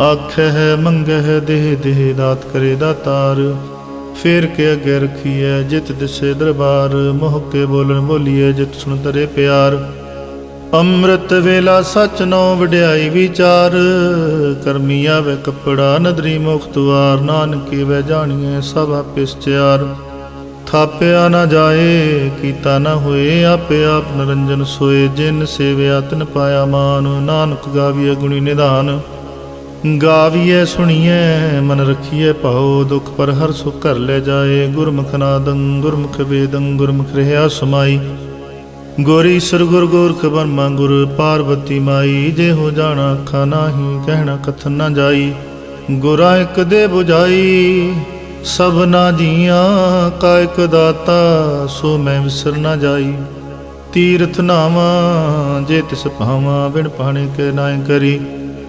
ਆਖੈ ਮੰਗਹਿ ਦੇਹ ਦੇਹ ਦਾਤ ਕਰੇ ਦਾਤਾਰ ਫੇਰ ਕੇ ਅਗੇ ਰਖੀਐ ਜਿਤ ਦਿਸੇ ਦਰਬਾਰ। ਮੋਹ ਕੇ ਬੋਲਣ ਬੋਲੀਐ ਜਿਤ ਸੁਣ ਤਰੇ ਪਿਆਰ। ਅੰਮ੍ਰਿਤ ਵੇਲਾ ਸਚ ਨੋ ਵਡਿਆਈ ਵਿਚਾਰ। ਕਰਮੀ ਆਵੇ ਕਪੜਾ ਨਦਰੀ ਮੁਖ ਦੁਆਰ। ਨਾਨਕੀ ਵੈ ਜਾਣੀਐ ਸਭ ਆਪੇ ਥਾਪਿਆ ਨਾ ਜਾਏ, ਕੀਤਾ ਨਾ ਹੋਏ, ਆਪੇ ਆਪ ਨਰੰਜਨ ਸੋਏ। ਜਿਨ ਸੇਵਿਆ ਤਿਨ ਪਾਇਆ ਮਾਨ। ਨਾਨਕ ਗਾਵੀਐ ਗੁਣੀ ਨਿਧਾਨ। ਗਾਵੀਐ, ਸੁਣੀਐ, ਮਨ ਰਖੀਐ ਭਾਉ ਦੁਖ ਪਰ ਹਰ ਸੁਖ ਘਰ ਲੈ ਜਾਏ। ਗੁਰਮੁਖ ਨਾਦੰ, ਗੁਰਮੁਖ ਵੇਦੰ, ਗੁਰਮੁਖ ਰਹਿਆ ਸਮਾਈ। ਗੋਰੀ ਸਰ ਗੁਰ ਗੋਰਖ ਬਰਮਾ ਗੁਰ ਪਾਰਵਤੀ ਮਾਈ। ਜੇ ਹੋ ਜਾਣਾ ਅੱਖਾਂ ਨਾਹੀ, ਕਹਿਣਾ ਕਥਨ ਨਾ ਜਾਈ। ਗੁਰਾ ਇੱਕ ਦੇ 부ਝਾਈ ਸਭਨਾ ਜੀਆਂ, ਕਾ ਇੱਕ ਦਾਤਾ, ਸੋ ਮੈਂ ਵਿਸਰ ਨਾ ਜਾਈ। ਤੀਰਥ ਨਾਵਾ, ਜੇ ਤਿਸ ਭਾਵਾਂ, ਬਿਨ ਪਾਣੇ ਕੇ ਨਾਇ ਕਰੀ।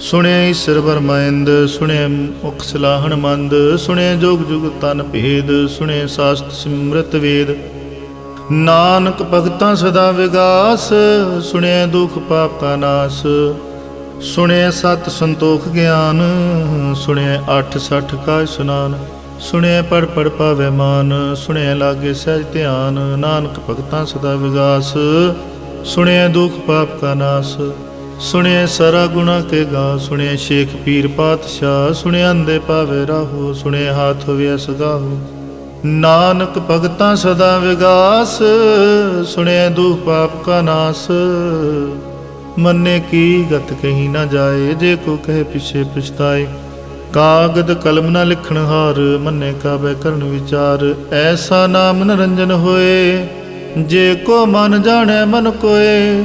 ਸੁਣਿਐ ਈਸ਼ਰ ਬਰਮੈਂਦ ਸੁਣਿਐ ਮੁਖ ਸਲਾਹਣ ਮੰਦ ਸੁਣਿਐ ਜੋਗ ਜੁਗ ਤਨ ਭੇਦ ਸੁਣਿਐ ਸਾਸਤ ਸਿਮਰਤ ਵੇਦ ਨਾਨਕ ਭਗਤਾਂ ਸਦਾ ਵਿਗਾਸ ਸੁਣਿਐ ਦੁਖ ਪਾਪ ਕਾ ਨਾਸ ਸੁਣਿਐ ਸਤ ਸੰਤੋਖ ਗਿਆਨ ਸੁਣਿਐ ਅੱਠ ਸੱਠ ਕਾ ਸੁਨਾਨ ਸੁਣਿਐ ਪੜ ਪੜ ਪਾਵੇ ਮਾਨ ਸੁਣਿਐ ਲਾਗੇ ਸਹਿਜ ਧਿਆਨ ਨਾਨਕ ਭਗਤਾਂ ਸਦਾ ਵਿਗਾਸ ਸੁਣਿਐ ਦੁਖ ਪਾਪ ਕਾ ਨਾਸ ਸੁਣਿਐ ਸਾਰਾ ਗੁਣਾ ਕੇ ਗਾ, ਸੁਣਿਐ ਸ਼ੇਖ ਪੀਰ ਪਾਤਸ਼ਾਹ, ਸੁਣਿਐ ਅੰਦੇ ਪਾਵੇ ਰਾਹੋ, ਸੁਣਿਐ ਹਾਥ ਹੋਵੇ ਸਗਾਹੋ ਨਾਨਕ ਭਗਤਾਂ ਸਦਾ ਵਿਗਾਸ, ਸੁਣਿਐ ਦੁਖ ਪਾਪ ਕਾ ਨਾਸ। ਮੰਨੇ ਕੀ ਗਤ ਕਹੀ ਨਾ ਜਾਏ, ਜੇ ਕੋ ਕਹੇ ਪਿਛੇ ਪਛਤਾਏ। ਕਾਗਦ ਕਲਮ ਨਾ ਲਿਖਣ ਹਾਰ, ਮੰਨੇ ਕਾਬੈ ਕਰਨ ਵਿਚਾਰ। ਐਸਾ ਨਾਮ ਨਰੰਜਨ ਹੋਏ, ਜੇ ਕੋ ਮਨ ਜਾਣੈ ਮਨ ਕੋਏ।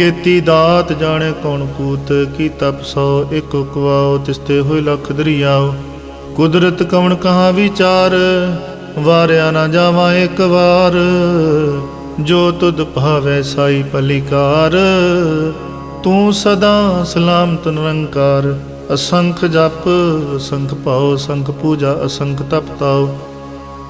ਕੀਤੀ ਦਾਤ ਜਾਣੇ ਕੌਣ ਕੂਤ, ਕੀ ਤਪ ਸੋ ਇਕ ਕਵਾਓ ਤਿਸਤੇ ਹੋਏ ਲਖ ਦਰਿਆਓ ਕੁਦਰਤ ਕਵਣ ਕਹਾ ਵਿਚਾਰ, ਵਾਰਿਆ ਨਾ ਜਾਵਾਂ ਇੱਕ ਵਾਰ। ਜੋ ਤੁਧ ਭਾਵੈ ਸਾਈ ਪਲਿਕਾਰ, ਤੂੰ ਸਦਾ ਸਲਾਮਤ ਨਿਰੰਕਾਰ। ਅਸੰਖ ਜਪ, ਅਸੰਖ ਭਾਉ, ਅਸੰਖ ਪੂਜਾ, ਅਸੰਖ ਤਪ ਤਾਉ।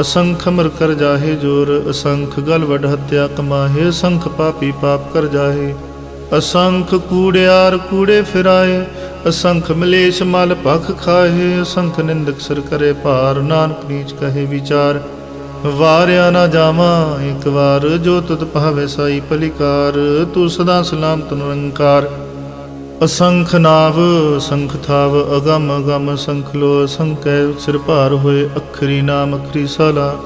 ਅਸੰਖ ਮਰ ਕਰ ਜਾਹੇ ਜੋਰ, ਅਸੰਖ ਗਲ ਵਡ ਹਤਿਆ ਕਮਾਹੇ, ਅਸੰਖ ਪਾਪੀ ਪਾਪ ਕਰ ਜਾਹੇ। ਅਸੰਖ ਕੂੜਿਆਰ ਕੂੜੇ ਫਿਰਾਏ, ਅਸੰਖ ਮਲੇਸ਼ ਮਲ ਭਖ ਖਾਹੇ, ਅਸੰਖ ਨਿੰਦਕ ਸਰ ਕਰੇ ਭਾਰ, ਨਾਨਕ ਨੀਚ ਕਹੇ ਵਿਚਾਰ। ਵਾਰਿਆ ਨਾ ਜਾਵਾਂ, ਇੱਕ ਵਾਰ ਜੋ ਤੁਧ ਭਾਵੇ ਸਾਈ ਪਲਿਕਾਰ, ਤੂੰ ਸਦਾ ਸਲਾਮਤ ਨਿਰੰਕਾਰ। ਅਸੰਖ ਨਾਵ, ਸੰਖ ਥਾਵ, ਅਗਮ ਅਗਮ ਸੰਖ ਲੋ ਸੰਕੈ ਸਿਰ ਭਾਰ ਹੋਏ, ਅਖਰੀ ਨਾਮ, ਅਖਰੀ ਸਾਲਾ।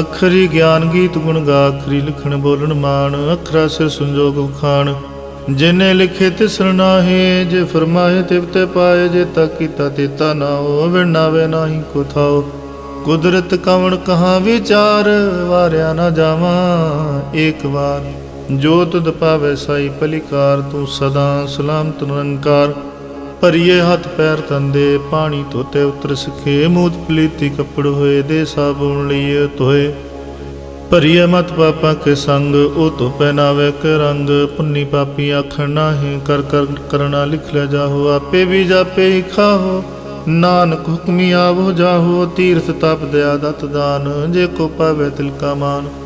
ਅਖਰੀ ਗਿਆਨ ਗੀਤ ਗੁਣ ਗਾ, ਅਖਰੀ ਲਿਖਣ ਬੋਲਣ ਮਾਣ, ਅਖਰਾ ਸਿਰ ਸੰਜੋਗ ਖਾਣ ਜਿਨੇ ਲਿਖੇ ਤਿਸ ਨਾਹੀ, ਜੇ ਫਰਮਾਏ ਤਿਵਤੇ ਪਾਏ, ਜੇ ਤਾ ਕੀਤਾ ਤੇਤਾ ਨਾ ਹੋ ਵਿਣਾਵੇ ਨਾਹੀ ਕੋ ਥਾਓ। ਕੁਦਰਤ ਕਵਣ ਕਹਾ ਵਿਚਾਰ, ਵਾਰਿਆ ਨਾ ਜਾਵਾਂ, ਏਕ ਵਾਰ। ਜੋ ਤੁਧ ਪਾਵੇ ਸਾਈ ਪਲਿਕਾਰ, ਤੂੰ ਸਦਾ ਸਲਾਮਤ ਨਿਰੰਕਾਰ। ਭਰੀਏ ਹੱਥ ਪੈਰ ਤੰਦੇ, ਪਾਣੀ ਧੋਤੇ ਉਤਰ ਸਖੇ। ਮੂਤ ਪਲੀਤੀ ਕੱਪੜ ਹੋਏ, ਦੇ ਸਾਬੂਨ ਲਈਏ ਧੋਏ। ਭਰੀਏ ਮਤ ਪਾਪਾ ਕੇ ਸੰਗ, ਉਹ ਤੋ ਪਹਿਨਾਵੇ ਕੇ ਰੰਗ। ਪੁੰਨੀ ਪਾਪੀ ਆਖਣ ਨਾਹੀਂ, ਕਰ ਕਰ ਕਰਨਾ ਲਿਖ ਲੈ ਜਾਹੋ। ਆਪੇ ਵੀ ਜਾਪੇ ਹੀ ਖਾਹੋ। ਨਾਨਕ ਹੁਕਮੀ ਆਵੋ ਜਾਹੋ। ਤੀਰਥ ਤਪ ਦਇਆ ਦਤ ਦਾਨ। ਜੇ ਕੋ ਪਾਵੇ ਤਿਲ ਕਾ ਮਾਨ।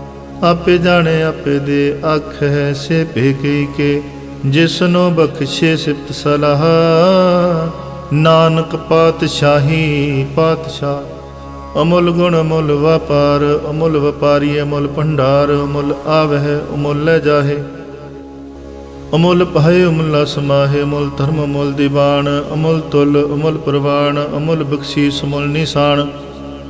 ਆਪੇ ਜਾਣੇ ਆਪੇ ਦੇ ਅੱਖ ਹੈ ਸੇ ਭੇਕਈ ਕੇ, ਜਿਸਨੋ ਬਖਸ਼ੇ ਸਿਫਤ ਸਲਾਹ। ਨਾਨਕ ਪਾਤਸ਼ਾਹੀ, ਪਾਤਸ਼ਾਹ। ਅਮੁੱਲ ਗੁਣ ਅਮੁੱਲ ਵਪਾਰ, ਅਮੁੱਲ ਵਪਾਰੀ ਅਮੁੱਲ ਭੰਡਾਰ, ਅਮੁੱਲ ਆਵਹਿ, ਅਮੁੱਲ ਲੈ ਜਾਹੇ। ਅਮੁੱਲ ਪਾਏ ਅਮੁੱਲ ਸਮਾਹੇ ਅਮੁੱਲ ਧਰਮ ਅਮੁੱਲ ਦੀਵਾਨ, ਅਮੁੱਲ ਤੁਲ ਅਮੁੱਲ ਪ੍ਰਵਾਨ, ਅਮੁੱਲ ਬਖਸ਼ੀਸ ਅਮੁੱਲ ਨਿਸ਼ਾਨ।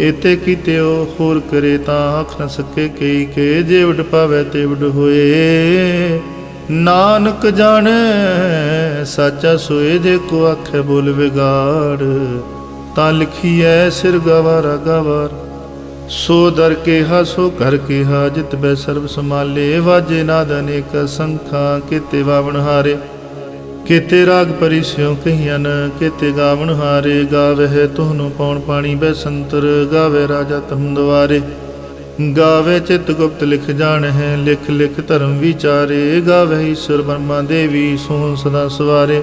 ਏਤੇ ਕੀਤੇ ਹੋਰ ਕਰੇ ਤਾਂ ਆਖ ਨ ਸਕੇ ਕਈ ਕੇ, ਜੇ ਉਡ ਪਾਵੇ ਤੇ ਉਡ ਹੋਏ। ਨਾਨਕ ਜਾਣੈ, ਸਾਚਾ ਸੋਏ ਜੇ ਕੋ ਆਖੇ ਬੋਲ ਵਿਗਾੜ। ਤਾਂ ਲਿਖੀਐ ਸਿਰ ਗਵਾਰਾ ਗਵਾਰ। ਸੋ ਦਰ ਕੇ ਹਾ ਸੋ ਘਰ ਕੇ ਹਾ ਜਿਤ ਬੈ ਸਰਬ ਸਮਾਲੇ ਵਾਜੇ ਨਾਦ ਅਨੇਕ ਸੰਖਾਂ, ਕੀਤੇ ਵਾਵਣ ਹਾਰੇ। ਕੀਤੇ ਰਾਗ ਪਰਿਸਿਉ ਕਹੀਆਂ ਕੀਤੇ ਗਾਵਣ ਹਾਰੇ ਗਾਵਹਿ ਤੁਹਨੂੰ ਪੌਣ ਪਾਣੀ ਬੈ ਸੰਤਰ, ਗਾਵੇ ਰਾਜਾ ਤੁਮ ਦੁਆਰੇ ਗਾਵੇ ਚਿਤ ਗੁਪਤ ਲਿਖ ਜਾਣ ਹੈ ਲਿਖ ਲਿਖ ਧਰਮ ਵਿਚਾਰੇ, ਗਾਵੇ ਈਸ਼ਵਰ ਬਰਮਾ ਦੇਵੀ ਸੋਹਣ ਸਦਾ ਸਵਾਰੇ।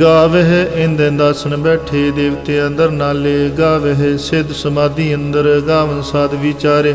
ਗਾਵਹਿ ਇੰਦ ਦਾਸਨ ਬੈਠੇ ਦੇਵਤੇ ਅੰਦਰ ਨਾਲੇ ਗਾਵਹਿ ਸਿੱਧ ਸਮਾਧੀ ਅੰਦਰ ਗਾਵਨ ਸਾਧ ਵਿਚਾਰੇ।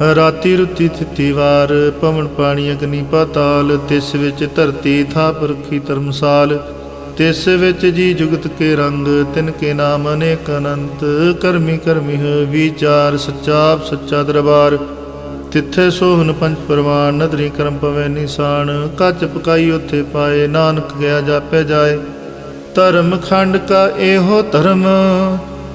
ਰਾਤੀ ਰੁਤੀ ਥਿਤੀ ਵਾਰ, ਪਵਨ ਪਾਣੀ ਅਗਨੀ ਪਾਤਾਲ, ਤਿਸ ਵਿੱਚ ਧਰਤੀ ਥਾਪ ਰਖੀ ਧਰਮਸਾਲ, ਤਿਸ ਵਿੱਚ ਜੀ ਜੁਗਤ ਕੇ ਰੰਗ, ਤਿਨ ਕੇ ਨਾਮ ਅਨੇਕ ਅਨੰਤ, ਕਰਮੀ ਕਰਮੀ ਹੈ ਵਿਚਾਰ ਸੱਚਾ ਸੱਚਾ ਦਰਬਾਰ, ਤਿੱਥੇ ਸੋਹਨ ਪੰਜ ਪਰਵਾਨ, ਨਦਰੀ ਕਰਮ ਪਵੇ ਨਿਸ਼ਾਨ, ਕੱਚ ਪਕਾਈ ਉਥੇ ਪਾਏ, ਨਾਨਕ ਗਿਆ ਜਾਪੇ ਜਾਏ, ਧਰਮ ਖੰਡ ਕਾ ਇਹੋ ਧਰਮ।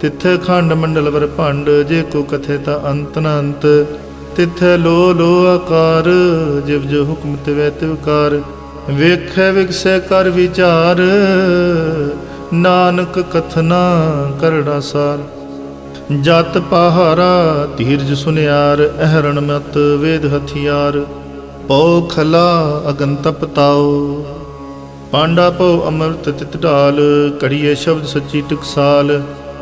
ਤਿੱਥੇ ਖੰਡ ਮੰਡਲ ਵਰ ਭੰਡ, ਜੇ ਕੋ ਕਥੇ ਤਾ ਅੰਤ ਨ ਅੰਤ। ਤਿੱਥੇ ਲੋ ਲੋ ਆਕਾਰ, ਜਿਵ ਜੋ ਹੁਕਮ ਤਿਵੈ ਤਿਵਕਾਰ ਵੇਖੈ ਵਿਗਸੈ ਕਰ ਵਿਚਾਰ, ਨਾਨਕ ਕਥਨਾ ਕਰੜਾ ਸਾਰ। ਜਤ ਪਹਾਰਾ ਧੀਰਜ ਸੁਨਿਆਰ, ਅਹਰਣ ਮਤ ਵੇਦ ਹਥਿਆਰ। ਪਉ ਖਲਾ ਅਗਨ ਤਪਤਾਓ ਪਾਂਡਾ ਪਉ ਅੰਮ੍ਰਿਤ ਤਿਤ ਢਾਲ ਕੜੀਏ ਸ਼ਬਦ ਸੱਚੀ ਟਕਸਾਲ।